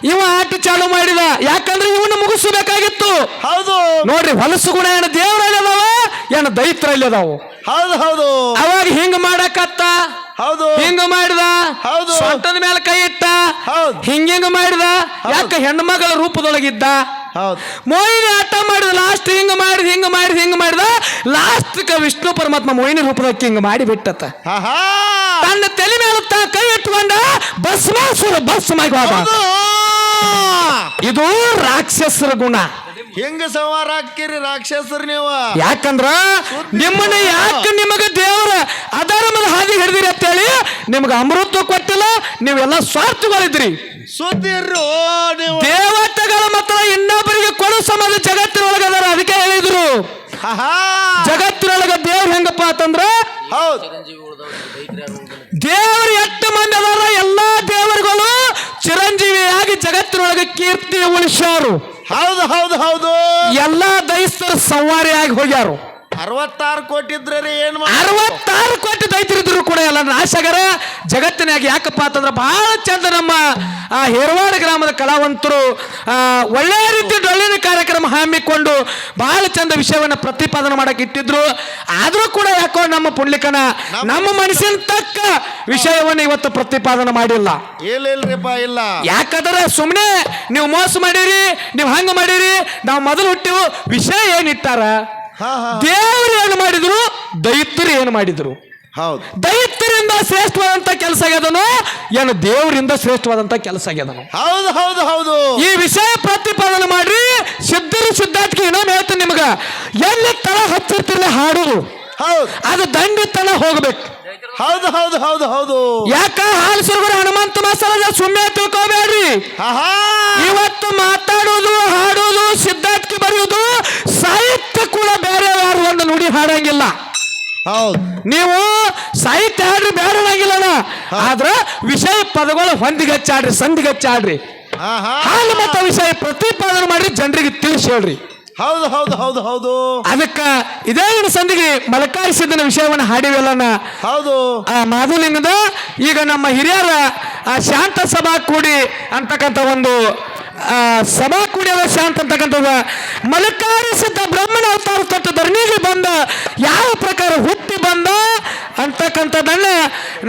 ಇವ ಆಟ ಚಾಲು ಮಾಡಿದ ಯಾಕಂದ್ರೆ ಇವನ್ನ ಮುಗಿಸಬೇಕಾಗಿತ್ತು. ಹೌದು. ನೋಡ್ರಿ ಹೊಲಸು ಗುಣ ಏನು ದೇವರಲ್ಲಿ ಅದಾವ ದೈತ್ರ ಇಲ್ಲಿ ಅದಾವು? ಹೌದು ಹೌದು. ಅವಾಗ ಹಿಂಗ ಮಾಡಕತ್ತ? ಹೌದು. ಹಿಂಗ ಮಾಡಿದ? ಹೌದು. ಸೊಂಟದ ಮೇಲೆ ಕೈ ಇಟ್ಟ? ಹೌದು. ಹಿಂಗ ಮಾಡಿದ? ಯಾಕ ಹೆಣ್ಮಗಳ ರೂಪದೊಳಗಿದ್ದ? ಹೌದು. ಮೋಹಿನಿ ಆಟ ಮಾಡಿದ ಲಾಸ್ಟ್ ಹಿಂಗ ಮಾಡಿದ ಹಿಂಗ ಮಾಡಿದ ಹಿಂಗ ಮಾಡಿದ ಲಾಸ್ಟ್ ವಿಷ್ಣು ಪರಮಾತ್ಮ ಮೋಹಿನಿ ರೂಪದಕ್ಕೆ ಹಿಂಗ ಮಾಡಿ ಬಿಟ್ಟತ್ತ. ತನ್ನ ತಲೆ ಮೇಲೆ ತ ಕೈ ಇಟ್ಕೊಂಡ ಭಸ್ಮಾಸುರ ಭಸ್ಮಾಗಿ ಬಸ್ ಹೌದು. ಇದು ರಾಕ್ಷಸರ ಗುಣ. ಹೆಂಗ ಸವಾರ ಹಾಕಿರಿ ರಾಕ್ಷಸರು ನೀವು ಯಾಕಂದ್ರ ನಿಮ್ಮನ್ನ ಯಾಕೆ ನಿಮಗ ದೇವರ ಅಧರ್ಮದ ಹಾದಿ ಹಿಡಿದಿರಿ ಅಂತೇಳಿ ನಿಮ್ಗೆ ಅಮೃತ ಕೊಟ್ಟಿಲ್ಲ ನೀವೆಲ್ಲ ಸ್ವಾರ್ಥಗಳಿದ್ರಿ. ಸುದ್ದಿರು ನೀವು. ದೇವತೆಗಳ ಮಾತ್ರ ಇನ್ನೊಬ್ಬರಿಗೆ ಕೊಡು ಸಮಾಜ ಜಗತ್ತಿನೊಳಗೆ ಅದಾರ ಅದಕ್ಕೆ ಹೇಳಿದ್ರು. ಜಗತ್ತಿನೊಳಗೆ ದೇವ್ರು ಹೆಂಗಪ್ಪ ಅಂತಂದ್ರ ಹೌದು. ದೇವರು ಎಷ್ಟು ಮಂದಿ ಅದಾರ ಎಲ್ಲಾ ದೇವರುಗಳು ಚಿರಂಜೀವಿಯಾಗಿ ಜಗತ್ತಿನೊಳಗೆ ಕೀರ್ತಿ ಉಳಿಸ್ಯಾರು ಹೌದು ಹೌದು ಹೌದು. ಎಲ್ಲಾ ದೈಸ್ತರು ಸಂವಾರಿಯಾಗಿ ಹೋಗ್ಯಾರು. ಅರವತ್ತಾರು ಕೊಟ್ಟಿದ್ರೆ ಏನ್ ಮಾ- ಅರವತ್ತಾರು ಕೋಟಿ ದೈತರಿದ್ರು ಕೂಡ ಎಲ್ಲ ನಾಶಗರ ಜಗತ್ತಿನಾಗ ಯಾಕಪ್ಪ ಅಂತಂದ್ರೆ ಬಹಳ ಚಂದ ನಮ್ಮ ಆ ಹೇರವಾಡ ಗ್ರಾಮದ ಕಲಾವಂತರು ಆ, ಒಳ್ಳೆಯ ರೀತಿ ಡೊಳ್ಳಿನ ಕಾರ್ಯಕ್ರಮ ಹಮ್ಮಿಕೊಂಡು ಬಹಳ ಚಂದ ವಿಷಯವನ್ನು ಪ್ರತಿಪಾದನೆ ಮಾಡಕ್ಕೆ ಇಟ್ಟಿದ್ರು. ಆದರೂ ಕೂಡ ಯಾಕೋ ನಮ್ಮ ಪುಂಡ್ಲಿಕನ ನಮ್ಮ ಮನಸ್ಸಿನ ತಕ್ಕ ವಿಷಯವನ್ನು ಇವತ್ತು ಪ್ರತಿಪಾದನೆ ಮಾಡಿಲ್ಲ. ಇಲ್ಲ ಇಲ್ರಿಪ್ಪ ಇಲ್ಲ. ಯಾಕಂದ್ರೆ ಸುಮ್ಮನೆ ನೀವು ಮೋಸ ಮಾಡಿರಿ ನೀವು ಹಂಗ ಮಾಡಿರಿ ನಾವು ಮೊದಲು ಹುಟ್ಟಿವು ವಿಷಯ ಏನಿಟ್ಟಾರ? ದೇವರು ಏನು ಮಾಡಿದ್ರು? ದೈತ್ಯರು ಏನು ಮಾಡಿದ್ರು? ಹೌದು. ದೈತ್ಯರಿಂದ ಶ್ರೇಷ್ಠವಾದಂತ ಕೆಲಸ ಆಗ್ಯದನು? ಏನು ದೇವರಿಂದ ಶ್ರೇಷ್ಠವಾದಂತ ಕೆಲಸ ಆಗ್ಯದನು? ಹೌದು ಹೌದು ಹೌದು. ಈ ವಿಷಯ ಪ್ರತಿಪಾದನೆ ಮಾಡ್ರಿ ಸಿದ್ಧರು ಸಿದ್ಧಾರ್ಥಿಗೆ ಏನೋ ಹೇಳ್ತೀನಿ ನಿಮಗ. ಎಲ್ಲಿ ತಳ ಹಚ್ಚಿರ್ತಿಲ್ಲ ಹಾಡುದು ಹೌದು. ಅದು ದಂಡಿ ತಳ ಹೋಗ್ಬೇಕು. ಹೌದು ಹೌದು ಹೌದು ಹೌದು. ಯಾಕ ಹಾಲು ಸುರಗುರು ಹನುಮಂತ ಮಾಸ ಸುಮ್ಮನೆ ತಿಳ್ಕೊಬೇಡ್ರಿ. ಇವತ್ತು ಮಾತಾಡೋದು ಹಾಡೋದು ಸಿದ್ಧಾರ್ಥಕ್ಕೆ ಬರೆಯೋದು ಸಾಹಿತ್ಯ ಕೂಡ ಬೇರೆ ಯಾರು ಒಂದು ನುಡಿ ಹಾಡಂಗಿಲ್ಲ. ಹೌದು. ನೀವು ಸಾಹಿತ್ಯ ಹಾಡ್ರಿ ಬೇಡಂಗಿಲ್ಲ ಆದ್ರ ವಿಷಯ ಪದಗಳು ಹೊಂದಿಗಚ್ಚಾಡ್ರಿ ಸಂಧಿಗಚ್ಚಾಡ್ರಿ ಹಾಲು ಮತ್ತ ವಿಷಯ ಪ್ರತಿಪಾದನೆ ಮಾಡ್ರಿ ಜನರಿಗೆ ತಿಳಿಸಿ ಹೇಳ್ರಿ. ಹೌದು ಹೌದು ಹೌದು ಹೌದು. ಅದಕ್ಕ ಇದೇ ಒಂದು ಸಂಧಿಗೆ ಮಲಕಾಯಿ ಸಿದ್ದನ ವಿಷಯವನ್ನು ಹಾಡಿವೆಲ್ಲನ ಹೌದು. ಆ ಮಾಧುಲಿಂಗದ ಈಗ ನಮ್ಮ ಹಿರಿಯರ ಆ ಶಾಂತ ಸಭಾ ಕೂಡಿ ಅಂತಕ್ಕಂಥ ಒಂದು ಸಭಾ ಕುಡಿಯೋದ ಶಾಂತ ಅಂತಕ್ಕಂಥದ್ದು ಮಲಕಾರಿ ಸಿದ್ಧ ಬ್ರಹ್ಮಣ ಅವತಾರ ತೊಟ್ಟು ಧರ್ಮಿಗೆ ಬಂದ ಯಾವ ಪ್ರಕಾರ ಹುಟ್ಟಿ ಬಂದ ಅಂತಕ್ಕಂಥದ್ದನ್ನ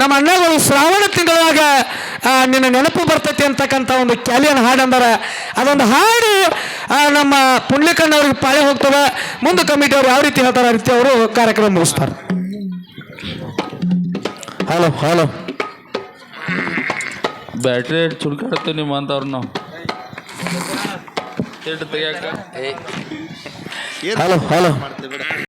ನಮ್ಮ ಅಣ್ಣಗಳು ಶ್ರಾವಣ ತಿಂಗಳಾಗ ನಿನ್ನ ನೆನಪು ಬರ್ತೈತಿ ಅಂತಕ್ಕಂಥ ಒಂದು ಕ್ಯಾಲಿಯನ್ ಹಾಡು ಅಂದರ. ಅದೊಂದು ಹಾಡು ನಮ್ಮ ಪುಣ್ಯಕಣ್ಣವ್ರಿಗೆ ಪಾಳೆ ಹೋಗ್ತವೆ ಮುಂದೆ ಕಮಿಟಿ ಅವರು ಯಾವ ರೀತಿ ಹೇಳ್ತಾರೆ ಆ ರೀತಿ ಅವರು ಕಾರ್ಯಕ್ರಮ ಮುಗಿಸ್ತಾರೆ. ಹಲೋ ಹಲೋ ಬ್ಯಾಟ್ರಿ ಚುಡ್ಕಾಡ್ತೀವಿ ನಿಮ್ಮ ಅಂತವ್ರು ನಾವು ಎಷ್ಟು ತೆಗಿಯಾಕ ಏನ್ ಹಲೋ ಹಲೋ.